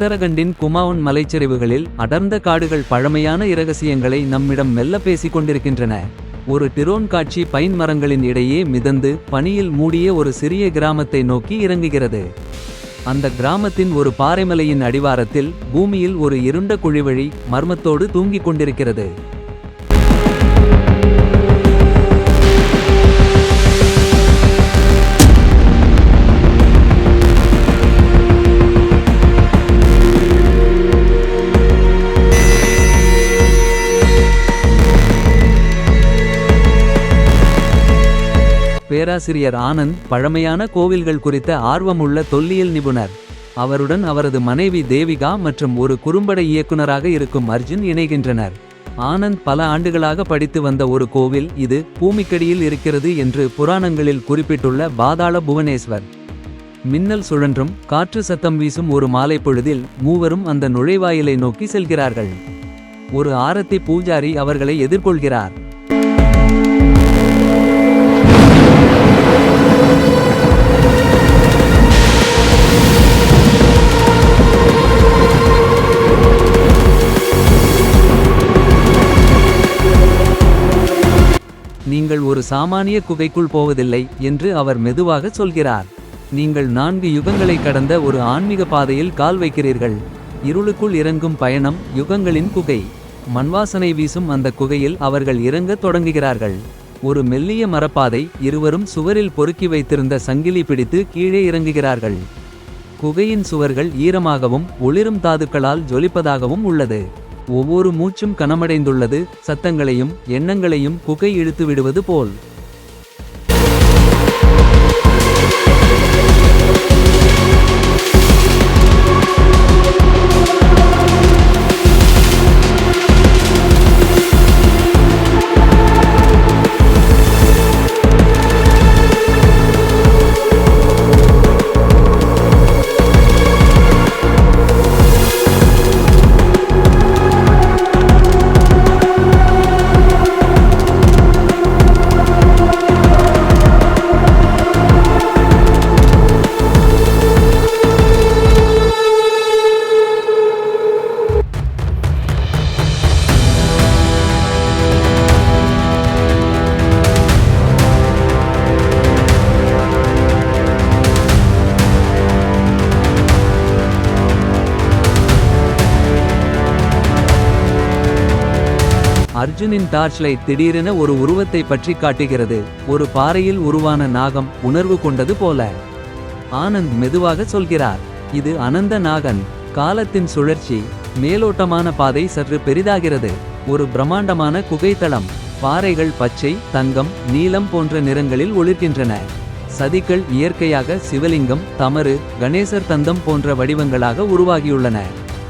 உத்தரகண்டின் குமாவுன் மலைச்சரிவுகளில் அடர்ந்த காடுகள் பழமையான இரகசியங்களை நம்மிடம் மெல்ல பேசிக் கொண்டிருக்கின்றன. ஒரு டிரோன் காட்சி பைன் மரங்களின் இடையே மிதந்து பனியில் மூடிய ஒரு சிறிய கிராமத்தை நோக்கி இறங்குகிறது. அந்த கிராமத்தின் ஒரு பாறைமலையின் அடிவாரத்தில் பூமியில் ஒரு இருண்ட குழிவழி மர்மத்தோடு தூங்கிக் கொண்டிருக்கிறது. பேராசிரியர் ஆனந்த் பழமையான கோவில்கள் குறித்த ஆர்வமுள்ள தொல்லியல் நிபுணர். அவருடன் அவரது மனைவி தேவிகா மற்றும் ஒரு குறும்பட இயக்குனராக இருக்கும் அர்ஜுன் இணைகின்றனர். ஆனந்த் பல ஆண்டுகளாக படித்து வந்த ஒரு கோவில் இது பூமிக்கடியில் இருக்கிறது என்று புராணங்களில் குறிப்பிட்டுள்ள பாதாள புவனேஸ்வர். மின்னல் சுழன்றும் காற்று சத்தம் வீசும் ஒரு மாலை பொழுதில் மூவரும் அந்த நுழைவாயிலை நோக்கி செல்கிறார்கள். ஒரு ஆரத்தி பூஜாரி அவர்களை எதிர்கொள்கிறார். நீங்கள் ஒரு சாமானிய குகைக்குள் போவதில்லை என்று அவர் மெதுவாக சொல்கிறார். நீங்கள் நான்கு யுகங்களை கடந்த ஒரு ஆன்மீக பாதையில் கால் வைக்கிறீர்கள். இருளுக்குள் இறங்கும் பயணம் யுகங்களின் குகை. மண்வாசனை வீசும் அந்த குகையில் அவர்கள் இறங்கத் தொடங்குகிறார்கள். ஒரு மெல்லிய மரப்பாதை இருவரும் சுவரில் பொறுக்கி வைத்திருந்த சங்கிலி பிடித்து கீழே இறங்குகிறார்கள். குகையின் சுவர்கள் ஈரமாகவும் ஒளிரும் தாதுக்களால் ஜொலிப்பதாகவும் உள்ளது. ஒவ்வொரு மூச்சும் கனமடைந்துள்ளது சத்தங்களையும் எண்ணங்களையும் குகை இழுத்து விடுவது போல். அர்ஜுனின் டார்ச் லைட் திடீரென ஒரு உருவத்தை பற்றி காட்டுகிறது. ஒரு பாறையில் உருவான நாகம் உணர்வு கொண்டது போல. ஆனந்த் மெதுவாக சொல்கிறார் இது அனந்த நாகன். காலத்தின் சுழற்சி மேலோட்டமான பாதை சற்று பெரிதாகிறது. ஒரு பிரம்மாண்டமான குகைத்தளம். பாறைகள் பச்சை தங்கம் நீலம் போன்ற நிறங்களில் ஒளிர்கின்றன. சதிகள் இயற்கையாக சிவலிங்கம் தமறு கணேசர் தந்தம் போன்ற வடிவங்களாக உருவாகியுள்ளன.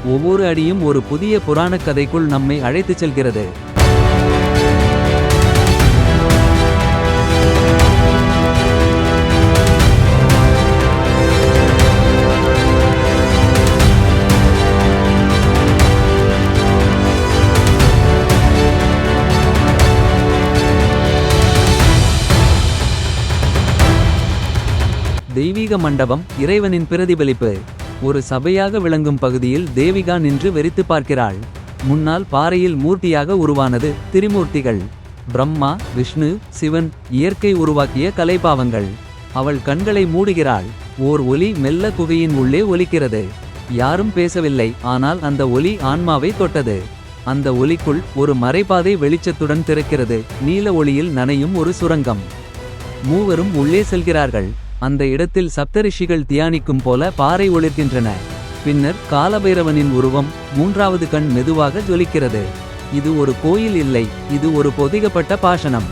ஒவ்வொரு அடியும் ஒரு புதிய புராணக் கதைக்குள் நம்மை அழைத்துச் செல்கிறது. தெய்வீக மண்டபம் இறைவனின் பிரதிபலிப்பு. ஒரு சபையாக விளங்கும் பகுதியில் தேவிகா நின்று வெறித்து பார்க்கிறாள். முன்னால் பாறையில் மூர்த்தியாக உருவானது திரிமூர்த்திகள். பிரம்மா விஷ்ணு சிவன் இயற்கை உருவாக்கிய கலைபாவங்கள். அவள் கண்களை மூடுகிறாள். ஓர் ஒலி மெல்ல குகையின் உள்ளே ஒலிக்கிறது. யாரும் பேசவில்லை ஆனால் அந்த ஒலி ஆன்மாவை தொட்டது. அந்த ஒலிக்குள் ஒரு மறைபாதை வெளிச்சத்துடன் திறக்கிறது. நீல ஒளியில் நனையும் ஒரு சுரங்கம். மூவரும் உள்ளே செல்கிறார்கள். அந்த இடத்தில் சப்தரிஷிகள் தியானிக்கும் போல பாறை ஒளிர்கின்றன. பின்னர் காலபைரவனின் உருவம் மூன்றாவது கண் மெதுவாக ஜொலிக்கிறது. இது ஒரு கோயில் இல்லை இது ஒரு பொதிகப்பட்ட பாஷணம்.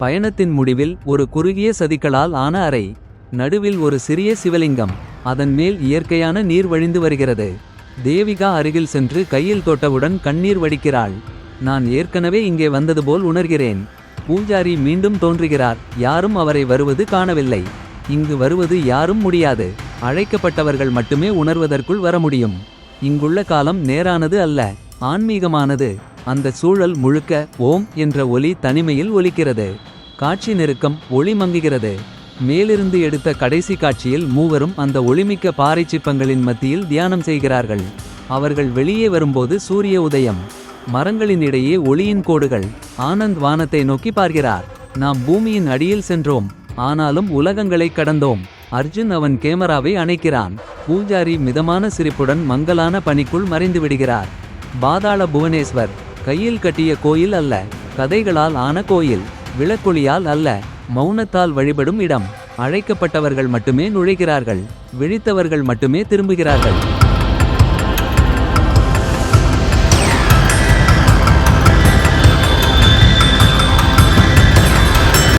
பயணத்தின் முடிவில் ஒரு குறுகிய சதிக்களால் ஆன அறை நடுவில் ஒரு சிறிய சிவலிங்கம் அதன் மேல் இயற்கையான நீர் வழிந்து வருகிறது. தேவிகா அருகில் சென்று கையில் தொட்டவுடன் கண்ணீர் வடிக்கிறாள். நான் ஏற்கனவே இங்கே வந்தது போல் உணர்கிறேன். பூஜாரி மீண்டும் தோன்றுகிறார். யாரும் அவரை வருவது காணவில்லை. இங்கு வருவது யாரும் முடியாது. அழைக்கப்பட்டவர்கள் மட்டுமே உணர்வதற்குள் வர முடியும். இங்குள்ள காலம் நேரானது அல்ல ஆன்மீகமானது. அந்த சூழல் முழுக்க ஓம் என்ற ஒலி தனிமையில் ஒலிக்கிறது. காட்சி நெருக்கம் ஒளி மங்குகிறது மேலிருந்து எடுத்த கடைசி காட்சியில் மூவரும் அந்த ஒளிமிக்க பாறை சிப்பங்களின் மத்தியில் தியானம் செய்கிறார்கள். அவர்கள் வெளியே வரும்போது சூரிய உதயம் மரங்களின் இடையே ஒளியின் கோடுகள் ஆனந்த் வானத்தை நோக்கி பார்க்கிறார். நாம் பூமியின் அடியில் சென்றோம் ஆனாலும் உலகங்களை கடந்தோம். அர்ஜுன் அவன் கேமராவை அணைக்கிறான். பூஜாரி மிதமான சிரிப்புடன் மங்கலான பணிக்குள் மறைந்து விடுகிறார். பாதாள புவனேஸ்வர் கையில் கட்டிய கோயில் அல்ல கதைகளால் ஆன கோயில். விளக்கொளியால் அல்ல மௌனத்தால் வழிபடும் இடம். அழைக்கப்பட்டவர்கள் மட்டுமே நுழைகிறார்கள் விழித்தவர்கள் மட்டுமே திரும்புகிறார்கள்.